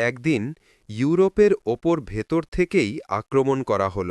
একদিন ইউরোপের ওপর ভেতর থেকেই আক্রমণ করা হল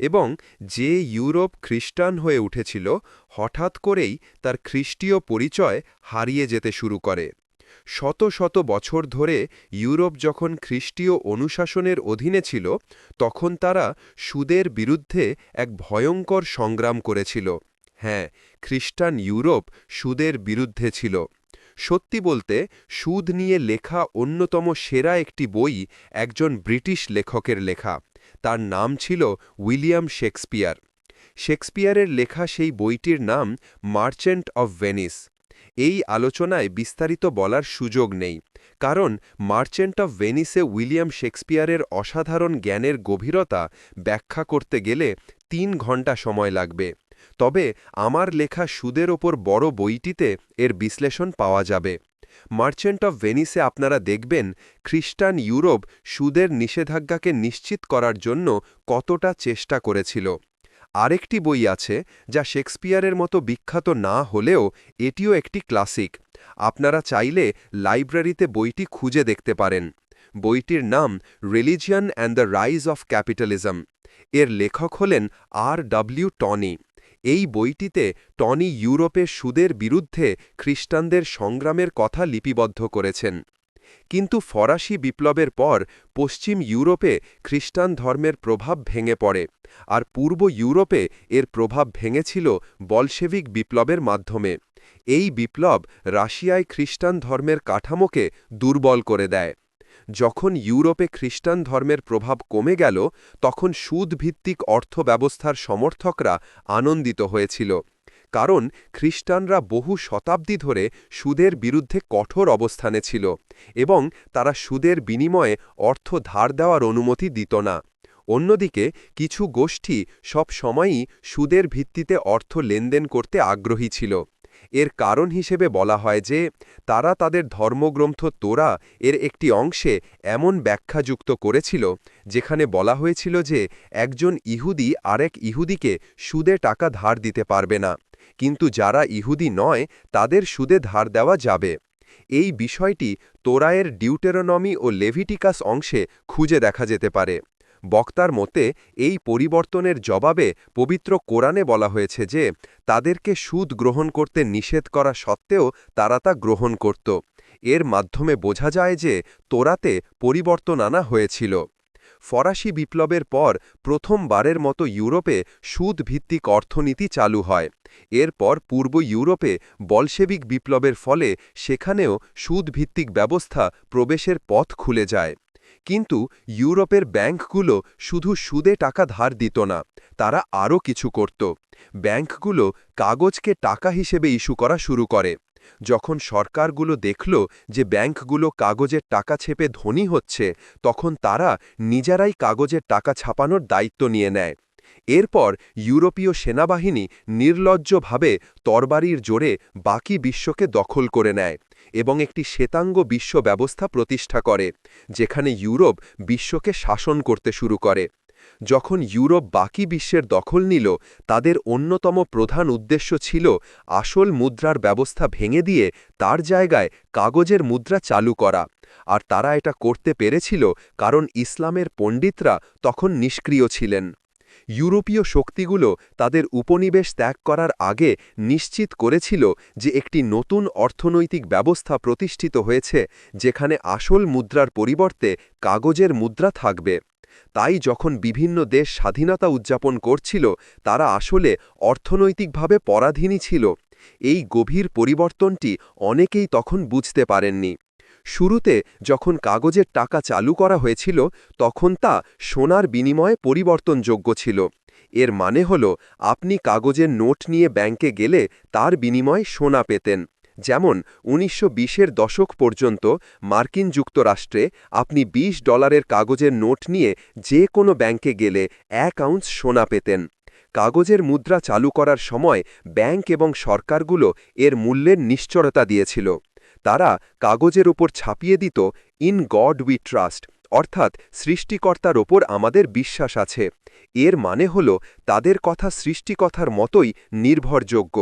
এবং যে ইউরোপ খ্রিস্টান হয়ে উঠেছিল, হঠাৎ করেই তার খ্রিস্টীয় পরিচয় হারিয়ে যেতে শুরু করে। শত শত বছর ধরে ইউরোপ যখন খ্রিস্টীয় অনুশাসনের অধীনে ছিল, তখন তারা সুদের বিরুদ্ধে এক ভয়ঙ্কর সংগ্রাম করেছিল। হ্যাঁ খ্রিস্টান ইউরোপ সুদের বিরুদ্ধে ছিল। সত্যি বলতে, সুদ নিয়ে লেখা অন্যতম সেরা একটি বই একজন ব্রিটিশ লেখকের লেখা। তার নাম ছিল উইলিয়াম শেক্সপিয়ার। শেক্সপিয়ারের লেখা সেই বইটির নাম মার্চেন্ট অব ভেনিস। এই আলোচনায় বিস্তারিত বলার সুযোগ নেই, কারণ মার্চেন্ট অব ভেনিসে উইলিয়াম শেক্সপিয়ারের অসাধারণ জ্ঞানের গভীরতা ব্যাখ্যা করতে গেলে তিন ঘণ্টা সময় লাগবে। তবে আমার লেখা সুদের ওপর বড় বইটিতে এর বিশ্লেষণ পাওয়া যাবে। মার্চেন্ট অব ভেনিসে আপনারা দেখবেন খ্রিস্টান ইউরোপ সুদের নিষেধাজ্ঞাকে নিশ্চিত করার জন্য কতটা চেষ্টা করেছিল। আরেকটি বই আছে যা শেক্সপিয়ারের মতো বিখ্যাত না হলেও এটিও একটি ক্লাসিক। আপনারা চাইলে লাইব্রেরিতে বইটি খুঁজে দেখতে পারেন। বইটির নাম religion and the rise of capitalism এর লেখক হলেন আর ডব্লিউ টনি। এই বইটিতে টনি ইউরোপে সুদের বিরুদ্ধে খ্রিস্টানদের সংগ্রামের কথা লিপিবদ্ধ করেছেন। কিন্তু ফরাসি বিপ্লবের পর পশ্চিম ইউরোপে খ্রিস্টান ধর্মের প্রভাব ভেঙে পড়ে আর পূর্ব ইউরোপে এর প্রভাব ভেঙেছিল বলশেভিক বিপ্লবের মাধ্যমে। এই বিপ্লব রাশিয়ায় খ্রিস্টান ধর্মের কাঠামোকে দুর্বল করে দেয়। যখন ইউরোপে খ্রিস্টান ধর্মের প্রভাব কমে গেল, তখন সুদভিত্তিক অর্থব্যবস্থার সমর্থকরা আনন্দিত হয়েছিল। কারণ খ্রিস্টানরা বহু শতাব্দী ধরে সুদের বিরুদ্ধে কঠোর অবস্থানে ছিল এবং তারা সুদের বিনিময়ে অর্থ ধার দেওয়ার অনুমতি দিত না। অন্যদিকে, কিছু গোষ্ঠী সব সময়ই সুদের ভিত্তিতে অর্থ লেনদেন করতে আগ্রহী ছিল। এর কারণ হিসেবে বলা হয় যে, তারা তাদের ধর্মগ্রন্থ তোরা এর একটি অংশে এমন ব্যাখ্যাযুক্ত করেছিল, যেখানে বলা হয়েছিল যে, একজন ইহুদি আরেক ইহুদিকে সুদে টাকা ধার দিতে পারবে না, কিন্তু যারা ইহুদি নয়, তাদের সুদে ধার দেওয়া যাবে। এই বিষয়টি তোরায়ের ডিউটেরোনমি ও লেভিটিকাস অংশে খুঁজে দেখা যেতে পারে। বক্তার মতে, এই পরিবর্তনের জবাবে পবিত্র কোরআনে বলা হয়েছে যে, তাদেরকে সুদ গ্রহণ করতে নিষেধ করা সত্ত্বেও তারা তা গ্রহণ করত। এর মাধ্যমে বোঝা যায় যে, তোরাতে পরিবর্তন আনা হয়েছিল। ফরাসি বিপ্লবের পর প্রথমবারের মতো ইউরোপে সুদ ভিত্তিক অর্থনীতি চালু হয়। এরপর পূর্ব ইউরোপে বলশেবিক বিপ্লবের ফলে সেখানেও সুদভিত্তিক ব্যবস্থা প্রবেশের পথ খুলে যায়। কিন্তু ইউরোপের ব্যাংকগুলো শুধু সুদে টাকা ধার দিত না, তারা আরও কিছু করত। ব্যাংকগুলো কাগজকে টাকা হিসেবে ইস্যু করা শুরু করে। যখন সরকারগুলো দেখল যে ব্যাংকগুলো কাগজের টাকা ছেপে ধনী হচ্ছে, তখন তারা নিজেরাই কাগজের টাকা ছাপানোর দায়িত্ব নিয়ে নেয়। এরপর ইউরোপীয় সেনাবাহিনী নির্লজ্জভাবে তরবারির জোরে বাকি বিশ্বকে দখল করে নেয় এবং একটি শ্বেতাঙ্গ বিশ্ব ব্যবস্থা প্রতিষ্ঠা করে, যেখানে ইউরোপ বিশ্বকে শাসন করতে শুরু করে। যখন ইউরোপ বাকি বিশ্বের দখল নিল, তাদের অন্যতম প্রধান উদ্দেশ্য ছিল আসল মুদ্রার ব্যবস্থা ভেঙে দিয়ে তার জায়গায় কাগজের মুদ্রা চালু করা। আর তারা এটা করতে পেরেছিল কারণ ইসলামের পণ্ডিতরা তখন নিষ্ক্রিয় ছিলেন। ইউরোপীয় শক্তিগুলো তাদের উপনিবেশ ত্যাগ করার আগে নিশ্চিত করেছিল যে একটি নতুন অর্থনৈতিক ব্যবস্থা প্রতিষ্ঠিত হয়েছে, যেখানে আসল মুদ্রার পরিবর্তে কাগজের মুদ্রা থাকবে। তাই যখন বিভিন্ন দেশ স্বাধীনতা উদযাপন করছিল, তারা আসলে অর্থনৈতিকভাবে পরাধীনই ছিল। এই গভীর পরিবর্তনটি অনেকেই তখন বুঝতে পারেননি। শুরুতে যখন কাগজের টাকা চালু করা হয়েছিল, তখন তা সোনার বিনিময়ে পরিবর্তনযোগ্য ছিল। এর মানে হল, আপনি কাগজের নোট নিয়ে ব্যাংকে গেলে তার বিনিময়ে সোনা পেতেন। যেমন, উনিশশো বিশের দশক পর্যন্ত মার্কিন যুক্তরাষ্ট্রে আপনি ২০ ডলারের কাগজের নোট নিয়ে যে কোনো ব্যাংকে গেলে এক আউন্স সোনা পেতেন। কাগজের মুদ্রা চালু করার সময় ব্যাংক এবং সরকারগুলো এর মূল্যের নিশ্চরতা দিয়েছিল। তারা কাগজের ওপর ছাপিয়ে দিত, ইন গড উই ট্রাস্ট অর্থাৎ সৃষ্টিকর্তার ওপর আমাদের বিশ্বাস আছে। এর মানে হল, তাদের কথা সৃষ্টিকথার মতোই নির্ভরযোগ্য।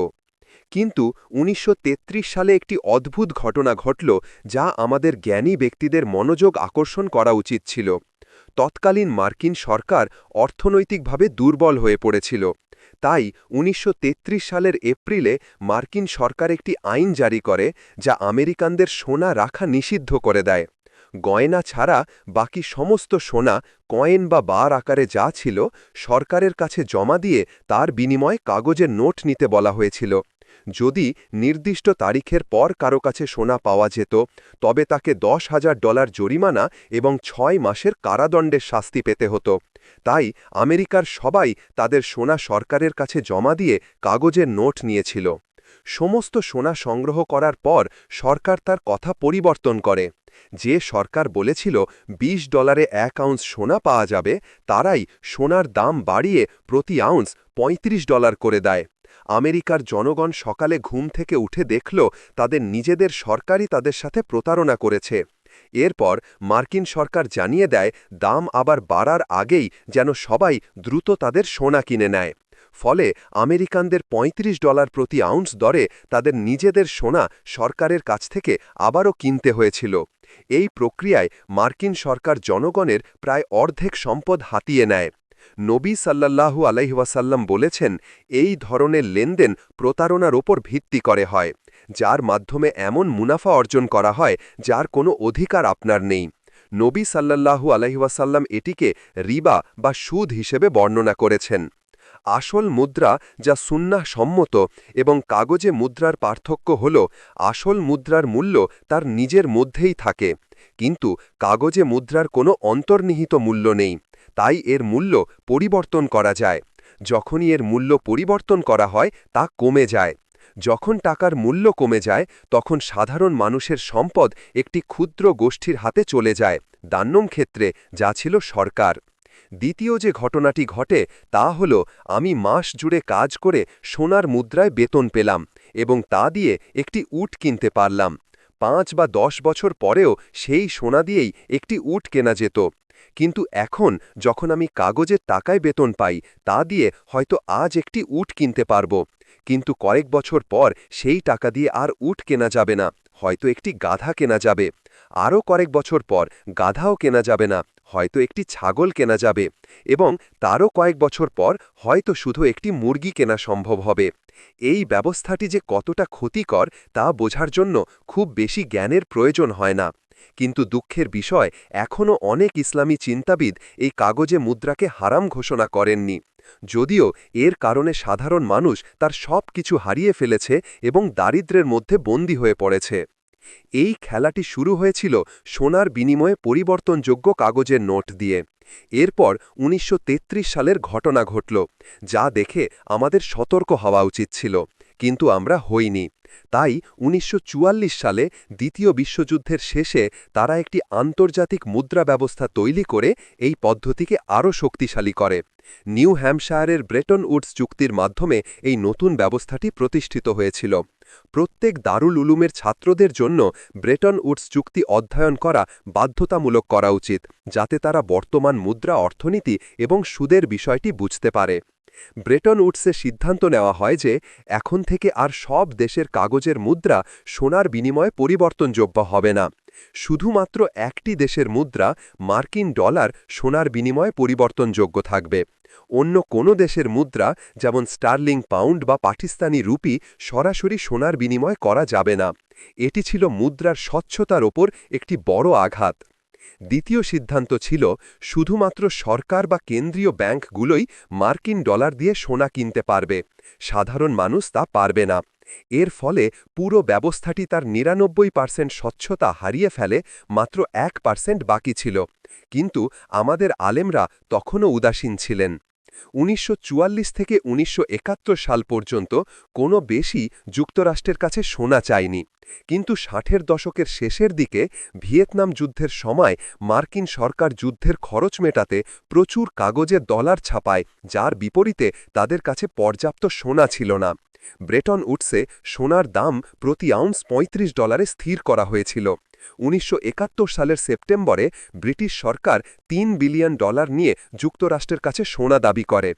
কিন্তু উনিশশো তেত্রিশ সালে একটি অদ্ভুত ঘটনা ঘটল, যা আমাদের জ্ঞানী ব্যক্তিদের মনোযোগ আকর্ষণ করা উচিত ছিল। তৎকালীন মার্কিন সরকার অর্থনৈতিকভাবে দুর্বল হয়ে পড়েছিল। তাই উনিশশো তেত্রিশ সালের এপ্রিলে মার্কিন সরকার একটি আইন জারি করে যা আমেরিকানদের সোনা রাখা নিষিদ্ধ করে দেয়। গয়না ছাড়া বাকি সমস্ত সোনা কয়েন বা বার আকারে যা ছিল সরকারের কাছে জমা দিয়ে তার বিনিময়ে কাগজের নোট নিতে বলা হয়েছিল। যদি নির্দিষ্ট তারিখের পর কারও কাছে সোনা পাওয়া যেত, তবে তাকে দশ হাজার ডলার জরিমানা এবং ছয় মাসের কারাদণ্ডের শাস্তি পেতে হতো। তাই আমেরিকার সবাই তাদের সোনা সরকারের কাছে জমা দিয়ে কাগজের নোট নিয়েছিল। সমস্ত সোনা সংগ্রহ করার পর সরকার তার কথা পরিবর্তন করে। যে সরকার বলেছিল ২০ ডলারে এক আউন্স সোনা পাওয়া যাবে, তারাই সোনার দাম বাড়িয়ে প্রতি আউন্স ৩৫ ডলার করে দেয়। আমেরিকার জনগণ সকালে ঘুম থেকে উঠে দেখল, তাদের নিজেদের সরকারই তাদের সাথে প্রতারণা করেছে। এরপর মার্কিন সরকার জানিয়ে দেয়, দাম আবার বাড়ার আগেই যেন সবাই দ্রুত তাদের সোনা কিনে নেয়। ফলে আমেরিকানদের ৩৫ ডলার প্রতি আউন্স দরে তাদের নিজেদের সোনা সরকারের কাছ থেকে আবারও কিনতে হয়েছিল। এই প্রক্রিয়ায় মার্কিন সরকার জনগণের প্রায় অর্ধেক সম্পদ হাতিয়ে নেয়। নবী সাল্লাল্লাহু আলাইহাসাল্লাম বলেছেন, এই ধরনের লেনদেন প্রতারণার ওপর ভিত্তি করে হয়, যার মাধ্যমে এমন মুনাফা অর্জন করা হয় যার কোনো অধিকার আপনার নেই। নবী সাল্লাল্লাহু আলাইহাসাল্লাম এটিকে রিবা বা সুদ হিসেবে বর্ণনা করেছেন। আসল মুদ্রা যা সুন্নাহ সম্মত এবং কাগজে মুদ্রার পার্থক্য হল, আসল মুদ্রার মূল্য তার নিজের মধ্যেই থাকে। কিন্তু কাগজে মুদ্রার কোনো অন্তর্নিহিত মূল্য নেই, তাই এর মূল্য পরিবর্তন করা যায়। যখনই এর মূল্য পরিবর্তন করা হয়, তা কমে যায়। যখন টাকার মূল্য কমে যায়, তখন সাধারণ মানুষের সম্পদ একটি ক্ষুদ্র গোষ্ঠীর হাতে চলে যায় দান্নম ক্ষেত্রে যা ছিল সরকার। দ্বিতীয় যে ঘটনাটি ঘটে তা হল, আমি মাস জুড়ে কাজ করে সোনার মুদ্রায় বেতন পেলাম এবং তা দিয়ে একটি উট কিনতে পারলাম। পাঁচ বা দশ বছর পরেও সেই সোনা দিয়েই একটি উট কেনা যেত। কিন্তু এখন যখন আমি কাগজের টাকায় বেতন পাই, তা দিয়ে হয়তো আজ একটি উট কিনতে পারব। কিন্তু কয়েক বছর পর সেই টাকা দিয়ে আর উট কেনা যাবে না, হয়তো একটি গাধা কেনা যাবে। আরও কয়েক বছর পর গাধাও কেনা যাবে না। হয়তো একটি ছাগল কেনা যাবে এবং তারও কয়েক বছর পর হয়তো শুধু একটি মুরগি কেনা সম্ভব হবে। এই ব্যবস্থাটি যে কতটা ক্ষতিকর তা বোঝার জন্য খুব বেশি জ্ঞানের প্রয়োজন হয় না। কিন্তু দুঃখের বিষয়, এখনও অনেক ইসলামী চিন্তাবিদ এই কাগজে মুদ্রাকে হারাম ঘোষণা করেননি। যদিও এর কারণে সাধারণ মানুষ তার সব কিছু হারিয়ে ফেলেছে এবং দারিদ্রের মধ্যে বন্দী হয়ে পড়েছে। এই খেলাটি শুরু হয়েছিল সোনার বিনিময়ে পরিবর্তনযোগ্য কাগজের নোট দিয়ে। এরপর উনিশশো তেত্রিশ সালের ঘটনা ঘটল, যা দেখে আমাদের সতর্ক হওয়া উচিত ছিল, কিন্তু আমরা হইনি। তাই উনিশশো চুয়াল্লিশ সালে দ্বিতীয় বিশ্বযুদ্ধের শেষে তারা একটি আন্তর্জাতিক মুদ্রা ব্যবস্থা তৈরি করে এই পদ্ধতিকে আরও শক্তিশালী করে। নিউ হ্যাম্পশায়ারের ব্রেটন উডস চুক্তির মাধ্যমে এই নতুন ব্যবস্থাটি প্রতিষ্ঠিত হয়েছিল। প্রত্যেক দারুল উলুমের ছাত্রদের জন্য ব্রেটন উডস চুক্তি অধ্যয়ন করা বাধ্যতামূলক করা উচিত, যাতে তারা বর্তমান মুদ্রা অর্থনীতি এবং সুদের বিষয়টি বুঝতে পারে। ব্রেটন উডসে সিদ্ধান্ত নেওয়া হয় যে এখন থেকে আর সব দেশের কাগজের মুদ্রা সোনার বিনিময়ে পরিবর্তনযোগ্য হবে না। শুধুমাত্র একটি দেশের মুদ্রা মার্কিন ডলার সোনার বিনিময়ে পরিবর্তনযোগ্য থাকবে। অন্য কোনো দেশের মুদ্রা, যেমন স্টার্লিং পাউন্ড বা পাকিস্তানি রুপি, সরাসরি সোনার বিনিময় করা যাবে না। এটি ছিল মুদ্রার স্বচ্ছতার ওপর একটি বড় আঘাত। দ্বিতীয় সিদ্ধান্ত ছিল শুধুমাত্র সরকার বা কেন্দ্রীয় ব্যাংকগুলোই মার্কিন ডলার দিয়ে সোনা কিনতে পারবে। সাধারণ মানুষ তা পারবে না। এর ফলে পুরো ব্যবস্থাটি তার নিরানব্বই পার্সেন্ট স্বচ্ছতা হারিয়ে ফেলে মাত্র এক পার্সেন্ট বাকি ছিল। কিন্তু আমাদের আলেমরা তখনও উদাসীন ছিলেন। উনিশশো চুয়াল্লিশ থেকে উনিশশো একাত্তর সাল পর্যন্ত কোনো বেশি যুক্তরাষ্ট্রের কাছে সোনা চায়নি। কিন্তু ষাটের দশকের শেষের দিকে ভিয়েতনাম যুদ্ধের সময় মার্কিন সরকার যুদ্ধের খরচ মেটাতে প্রচুর কাগজে ডলার ছাপায়, যার বিপরীতে তাদের কাছে পর্যাপ্ত সোনা ছিল না। ব্রেটন উডসে সোনার দাম প্রতি আউন্স ৩৫ ডলারে স্থির করা হয়েছিল। উনিশশো একাত্তর সালের সেপ্টেম্বরে ব্রিটিশ সরকার তিন বিলিয়ন ডলার নিয়ে যুক্তরাষ্ট্রের কাছে সোনা দাবি করে।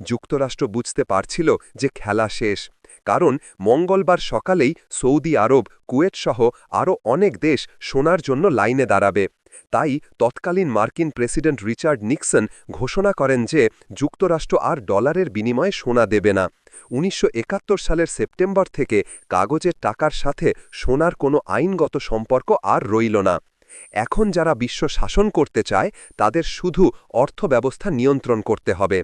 যুক্তরাষ্ট্র বুঝতে পারছিল যে খেলা শেষ, কারণ মঙ্গলবার সকালেই সৌদি আরব কুয়েট সহ আরও অনেক দেশ সোনার জন্য লাইনে দাঁড়াবে। তাই তৎকালীন মার্কিন প্রেসিডেন্ট রিচার্ড নিক্সন ঘোষণা করেন যে যুক্তরাষ্ট্র আর ডলারের বিনিময়ে সোনা দেবে না। উনিশশো একাত্তর সালের সেপ্টেম্বর থেকে কাগজের টাকার সাথে সোনার কোনো আইনগত সম্পর্ক আর রইল না। এখন যারা বিশ্ব শাসন করতে চায়, তাদের শুধু অর্থব্যবস্থা নিয়ন্ত্রণ করতে হবে।